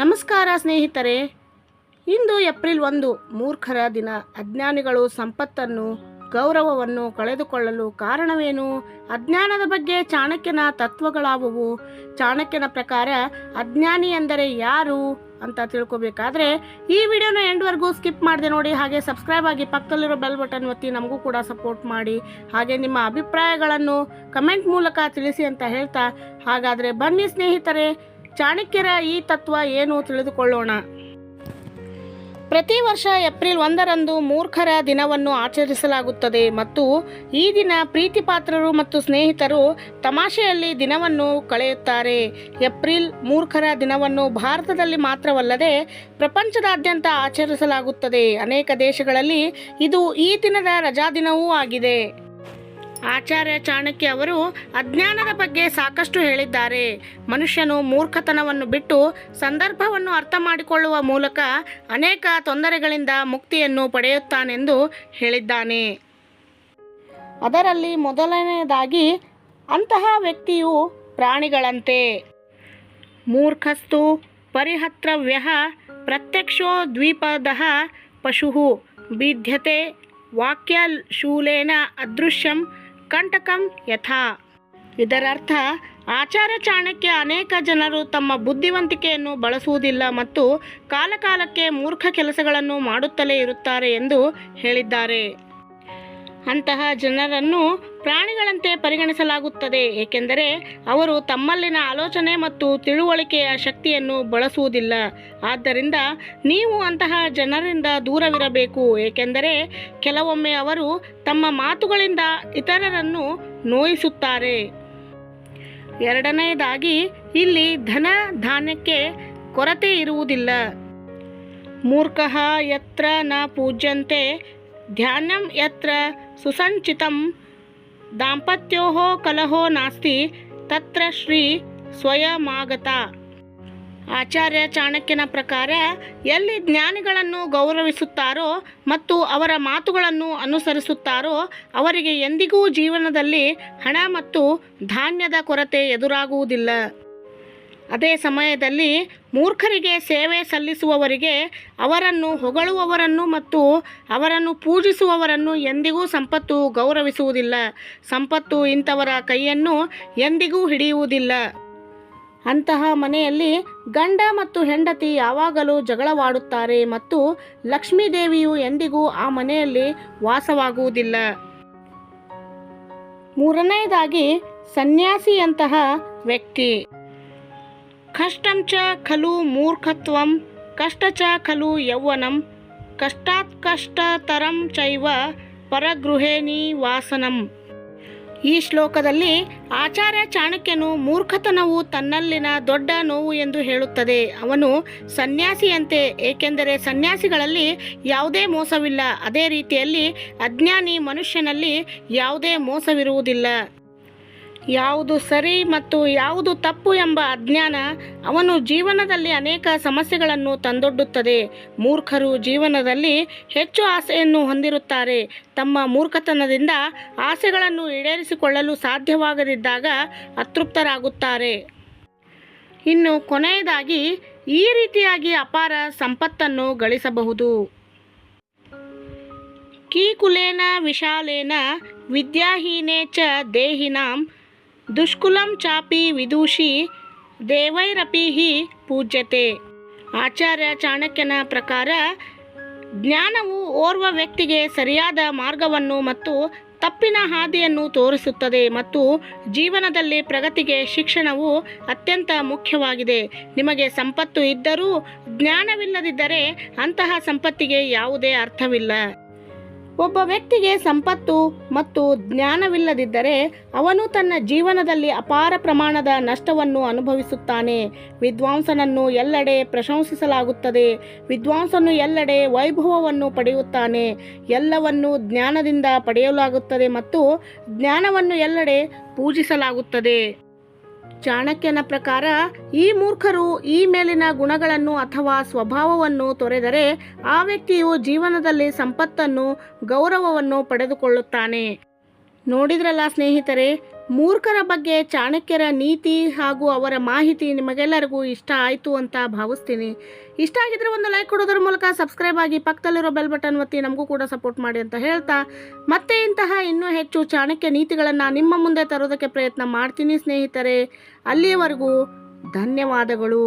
ನಮಸ್ಕಾರ ಸ್ನೇಹಿತರೆ. ಇಂದು ಏಪ್ರಿಲ್ ಒಂದು ಮೂರ್ಖರ ದಿನ. ಅಜ್ಞಾನಿಗಳು ಸಂಪತ್ತನ್ನು, ಗೌರವವನ್ನು ಕಳೆದುಕೊಳ್ಳಲು ಕಾರಣವೇನು? ಅಜ್ಞಾನದ ಬಗ್ಗೆ ಚಾಣಕ್ಯನ ತತ್ವಗಳಾವುವು? ಚಾಣಕ್ಯನ ಪ್ರಕಾರ ಅಜ್ಞಾನಿ ಎಂದರೆ ಯಾರು ಅಂತ ತಿಳ್ಕೊಬೇಕಾದ್ರೆ, ಈ ವಿಡಿಯೋನ ಎಂಡ್ವರೆಗೂ ಸ್ಕಿಪ್ ಮಾಡಿದೆ ನೋಡಿ, ಹಾಗೆ ಸಬ್ಸ್ಕ್ರೈಬ್ ಆಗಿ ಪಕ್ಕದಲ್ಲಿರೋ ಬೆಲ್ ಬಟನ್ ಒತ್ತಿ ನಮಗೂ ಕೂಡ ಸಪೋರ್ಟ್ ಮಾಡಿ. ಹಾಗೆ ನಿಮ್ಮ ಅಭಿಪ್ರಾಯಗಳನ್ನು ಕಮೆಂಟ್ ಮೂಲಕ ತಿಳಿಸಿ ಅಂತ ಹೇಳ್ತಾ, ಹಾಗಾದರೆ ಬನ್ನಿ ಸ್ನೇಹಿತರೆ ಚಾಣಕ್ಯರ ಈ ತತ್ವ ಏನು ತಿಳಿದುಕೊಳ್ಳೋಣ? ಪ್ರತಿ ವರ್ಷ ಏಪ್ರಿಲ್ ಒಂದರಂದು ಮೂರ್ಖರ ದಿನವನ್ನು ಆಚರಿಸಲಾಗುತ್ತದೆ ಮತ್ತು ಈ ದಿನ ಪ್ರೀತಿಪಾತ್ರರು ಮತ್ತು ಸ್ನೇಹಿತರು ತಮಾಷೆಯಲ್ಲಿ ದಿನವನ್ನು ಕಳೆಯುತ್ತಾರೆ. ಏಪ್ರಿಲ್ ಮೂರ್ಖರ ದಿನವನ್ನು ಭಾರತದಲ್ಲಿ ಮಾತ್ರವಲ್ಲದೆ ಪ್ರಪಂಚದಾದ್ಯಂತ ಆಚರಿಸಲಾಗುತ್ತದೆ. ಅನೇಕ ದೇಶಗಳಲ್ಲಿ ಇದು ಈ ದಿನದ ರಜಾದಿನವೂ ಆಗಿದೆ. ಆಚಾರ್ಯ ಚಾಣಕ್ಯ ಅವರು ಅಜ್ಞಾನದ ಬಗ್ಗೆ ಸಾಕಷ್ಟು ಹೇಳಿದ್ದಾರೆ. ಮನುಷ್ಯನು ಮೂರ್ಖತನವನ್ನು ಬಿಟ್ಟು ಸಂದರ್ಭವನ್ನು ಅರ್ಥ ಮಾಡಿಕೊಳ್ಳುವ ಮೂಲಕ ಅನೇಕ ತೊಂದರೆಗಳಿಂದ ಮುಕ್ತಿಯನ್ನು ಪಡೆಯುತ್ತಾನೆಂದು ಹೇಳಿದ್ದಾನೆ. ಅದರಲ್ಲಿ ಮೊದಲನೆಯದಾಗಿ ಅಂತಹ ವ್ಯಕ್ತಿಯು ಪ್ರಾಣಿಗಳಂತೆ. ಮೂರ್ಖಸ್ತು ಪರಿಹತ್ರವ್ಯ ಪ್ರತ್ಯಕ್ಷೋ ದ್ವೀಪದಃ ಪಶು ವಾಕ್ಯ ವಾಕ್ಯಶೂಲೇನ ಅದೃಶ್ಯಂ ಕಂಟಕಂ ಯಥಾ. ಇದರರ್ಥ, ಆಚಾರ ಚಾಣಕ್ಯ ಅನೇಕ ಜನರು ತಮ್ಮ ಬುದ್ಧಿವಂತಿಕೆಯನ್ನು ಬಳಸುವುದಿಲ್ಲ ಮತ್ತು ಕಾಲಕಾಲಕ್ಕೆ ಮೂರ್ಖ ಕೆಲಸಗಳನ್ನು ಮಾಡುತ್ತಲೇ ಇರುತ್ತಾರೆ ಎಂದು ಹೇಳಿದ್ದಾರೆ. ಅಂತಹ ಜನರನ್ನು ಪ್ರಾಣಿಗಳಂತೆ ಪರಿಗಣಿಸಲಾಗುತ್ತದೆ, ಏಕೆಂದರೆ ಅವರು ತಮ್ಮಲ್ಲಿನ ಆಲೋಚನೆ ಮತ್ತು ತಿಳುವಳಿಕೆಯ ಶಕ್ತಿಯನ್ನು ಬಳಸುವುದಿಲ್ಲ. ಆದ್ದರಿಂದ ನೀವು ಅಂತಹ ಜನರಿಂದ ದೂರವಿರಬೇಕು, ಏಕೆಂದರೆ ಕೆಲವೊಮ್ಮೆ ಅವರು ತಮ್ಮ ಮಾತುಗಳಿಂದ ಇತರರನ್ನು ನೋಯಿಸುತ್ತಾರೆ. ಎರಡನೆಯದಾಗಿ, ಇಲ್ಲಿ ಧನ ಧಾನ್ಯಕ್ಕೆ ಕೊರತೆ ಇರುವುದಿಲ್ಲ. ಮೂರ್ಖಃ ಯತ್ರ ನ ಪೂಜ್ಯಂತೆ, ಧ್ಯಾನಂ ಯತ್ರ ಸುಸಂಚಿತಂ ದಾಂಪತ್ಯೋ ಕಲಹೋ ನಾಸ್ತಿ, ತತ್ರ ಶ್ರೀ ಸ್ವಯಮಾಗತ. ಆಚಾರ್ಯ ಚಾಣಕ್ಯನ ಪ್ರಕಾರ ಎಲ್ಲಿ ಜ್ಞಾನಿಗಳನ್ನು ಗೌರವಿಸುತ್ತಾರೋ ಮತ್ತು ಅವರ ಮಾತುಗಳನ್ನು ಅನುಸರಿಸುತ್ತಾರೋ ಅವರಿಗೆ ಎಂದಿಗೂ ಜೀವನದಲ್ಲಿ ಹಣ ಮತ್ತು ಧಾನ್ಯದ ಕೊರತೆ ಎದುರಾಗುವುದಿಲ್ಲ. ಅದೇ ಸಮಯದಲ್ಲಿ ಮೂರ್ಖರಿಗೆ ಸೇವೆ ಸಲ್ಲಿಸುವವರಿಗೆ ಅವರನ್ನು ಹೊಗಳುವವರನ್ನು ಮತ್ತು ಅವರನ್ನು ಪೂಜಿಸುವವರನ್ನು ಎಂದಿಗೂ ಸಂಪತ್ತು ಗೌರವಿಸುವುದಿಲ್ಲ. ಸಂಪತ್ತು ಇಂಥವರ ಕೈಯನ್ನು ಎಂದಿಗೂ ಹಿಡಿಯುವುದಿಲ್ಲ. ಅಂತಹ ಮನೆಯಲ್ಲಿ ಗಂಡ ಮತ್ತು ಹೆಂಡತಿ ಯಾವಾಗಲೂ ಜಗಳವಾಡುತ್ತಾರೆ ಮತ್ತು ಲಕ್ಷ್ಮೀದೇವಿಯು ಎಂದಿಗೂ ಆ ಮನೆಯಲ್ಲಿ ವಾಸವಾಗುವುದಿಲ್ಲ. ಮೂರನೆಯದಾಗಿ ಸನ್ಯಾಸಿಯಂತಹ ವ್ಯಕ್ತಿ. ಕಷ್ಟಂ ಚ ಖಲು ಮೂರ್ಖತ್ವಂ, ಕಷ್ಟ ಚ ಖಲು ಯೌವನಂ, ಕಷ್ಟಾತ್ ಕಷ್ಟತರಂ ಚೈವ ಪರಗೃಹೇಣಿ ವಾಸನಂ. ಈ ಶ್ಲೋಕದಲ್ಲಿ ಆಚಾರ್ಯ ಚಾಣಕ್ಯನು ಮೂರ್ಖತನವು ತನ್ನಲ್ಲಿನ ದೊಡ್ಡ ನೋವು ಎಂದು ಹೇಳುತ್ತದೆ. ಅವನು ಸನ್ಯಾಸಿಯಂತೆ, ಏಕೆಂದರೆ ಸನ್ಯಾಸಿಗಳಲ್ಲಿ ಯಾವುದೇ ಮೋಸವಿಲ್ಲ. ಅದೇ ರೀತಿಯಲ್ಲಿ ಅಜ್ಞಾನಿ ಮನುಷ್ಯನಲ್ಲಿ ಯಾವುದೇ ಮೋಸವಿರುವುದಿಲ್ಲ. ಯಾವುದು ಸರಿ ಮತ್ತು ಯಾವುದು ತಪ್ಪು ಎಂಬ ಅಜ್ಞಾನ ಅವನು ಜೀವನದಲ್ಲಿ ಅನೇಕ ಸಮಸ್ಯೆಗಳನ್ನು ತಂದೊಡ್ಡುತ್ತದೆ. ಮೂರ್ಖರು ಜೀವನದಲ್ಲಿ ಹೆಚ್ಚು ಆಸೆಯನ್ನು ಹೊಂದಿರುತ್ತಾರೆ. ತಮ್ಮ ಮೂರ್ಖತನದಿಂದ ಆಸೆಗಳನ್ನು ಈಡೇರಿಸಿಕೊಳ್ಳಲು ಸಾಧ್ಯವಾಗದಿದ್ದಾಗ ಅತೃಪ್ತರಾಗುತ್ತಾರೆ. ಇನ್ನು ಕೊನೆಯದಾಗಿ, ಈ ರೀತಿಯಾಗಿ ಅಪಾರ ಸಂಪತ್ತನ್ನು ಗಳಿಸಬಹುದು. ಕೀಕುಲೇನ ವಿಶಾಲೇನ ವಿದ್ಯಾಹೀನೇ ಚ ದೇಹಿನಾಂ ದುಷ್ಕುಲಂ ಚಾಪಿ ವಿದೂಷಿ ದೇವೈರಪಿ ಹಿ ಪೂಜ್ಯತೆ. ಆಚಾರ್ಯ ಚಾಣಕ್ಯನ ಪ್ರಕಾರ ಜ್ಞಾನವು ಓರ್ವ ವ್ಯಕ್ತಿಗೆ ಸರಿಯಾದ ಮಾರ್ಗವನ್ನು ಮತ್ತು ತಪ್ಪಿನ ಹಾದಿಯನ್ನು ತೋರಿಸುತ್ತದೆ ಮತ್ತು ಜೀವನದಲ್ಲಿ ಪ್ರಗತಿಗೆ ಶಿಕ್ಷಣವು ಅತ್ಯಂತ ಮುಖ್ಯವಾಗಿದೆ. ನಿಮಗೆ ಸಂಪತ್ತು ಇದ್ದರೂ ಜ್ಞಾನವಿಲ್ಲದಿದ್ದರೆ ಅಂತಹ ಸಂಪತ್ತಿಗೆ ಯಾವುದೇ ಅರ್ಥವಿಲ್ಲ. ಒಬ್ಬ ವ್ಯಕ್ತಿಗೆ ಸಂಪತ್ತು ಮತ್ತು ಜ್ಞಾನವಿಲ್ಲದಿದ್ದರೆ ಅವನು ತನ್ನ ಜೀವನದಲ್ಲಿ ಅಪಾರ ಪ್ರಮಾಣದ ನಷ್ಟವನ್ನು ಅನುಭವಿಸುತ್ತಾನೆ. ವಿದ್ವಾಂಸನನ್ನು ಎಲ್ಲೆಡೆ ಪ್ರಶಂಸಿಸಲಾಗುತ್ತದೆ. ವಿದ್ವಾಂಸನು ಎಲ್ಲೆಡೆ ವೈಭವವನ್ನು ಪಡೆಯುತ್ತಾನೆ. ಎಲ್ಲವನ್ನು ಜ್ಞಾನದಿಂದ ಪಡೆಯಲಾಗುತ್ತದೆ ಮತ್ತು ಜ್ಞಾನವನ್ನು ಎಲ್ಲೆಡೆ ಪೂಜಿಸಲಾಗುತ್ತದೆ. ಚಾಣಕ್ಯನ ಪ್ರಕಾರ ಈ ಮೂರ್ಖರು ಈ ಮೇಲಿನ ಗುಣಗಳನ್ನು ಅಥವಾ ಸ್ವಭಾವವನ್ನು ತೊರೆದರೆ ಆ ವ್ಯಕ್ತಿಯು ಜೀವನದಲ್ಲಿ ಸಂಪತ್ತನ್ನು, ಗೌರವವನ್ನು ಪಡೆದುಕೊಳ್ಳುತ್ತಾನೆ. ನೋಡಿದ್ರಲ್ಲ ಸ್ನೇಹಿತರೆ ಮೂರ್ಖರ ಬಗ್ಗೆ ಚಾಣಕ್ಯರ ನೀತಿ ಹಾಗೂ ಅವರ ಮಾಹಿತಿ ನಿಮಗೆಲ್ಲರಿಗೂ ಇಷ್ಟ ಆಯಿತು ಅಂತ ಭಾವಿಸ್ತೀನಿ. ಇಷ್ಟ ಆಗಿದ್ರೆ ಒಂದು ಲೈಕ್ ಕೊಡೋದ್ರ ಮೂಲಕ ಸಬ್ಸ್ಕ್ರೈಬ್ ಆಗಿ ಪಕ್ಕದಲ್ಲಿರೋ ಬೆಲ್ ಬಟನ್ ಒತ್ತಿ ನಮಗೂ ಕೂಡ ಸಪೋರ್ಟ್ ಮಾಡಿ ಅಂತ ಹೇಳ್ತಾ, ಮತ್ತೆ ಇಂತಹ ಇನ್ನೂ ಹೆಚ್ಚು ಚಾಣಕ್ಯ ನೀತಿಗಳನ್ನು ನಿಮ್ಮ ಮುಂದೆ ತರೋದಕ್ಕೆ ಪ್ರಯತ್ನ ಮಾಡ್ತೀನಿ ಸ್ನೇಹಿತರೆ. ಅಲ್ಲಿಯವರೆಗೂ ಧನ್ಯವಾದಗಳು.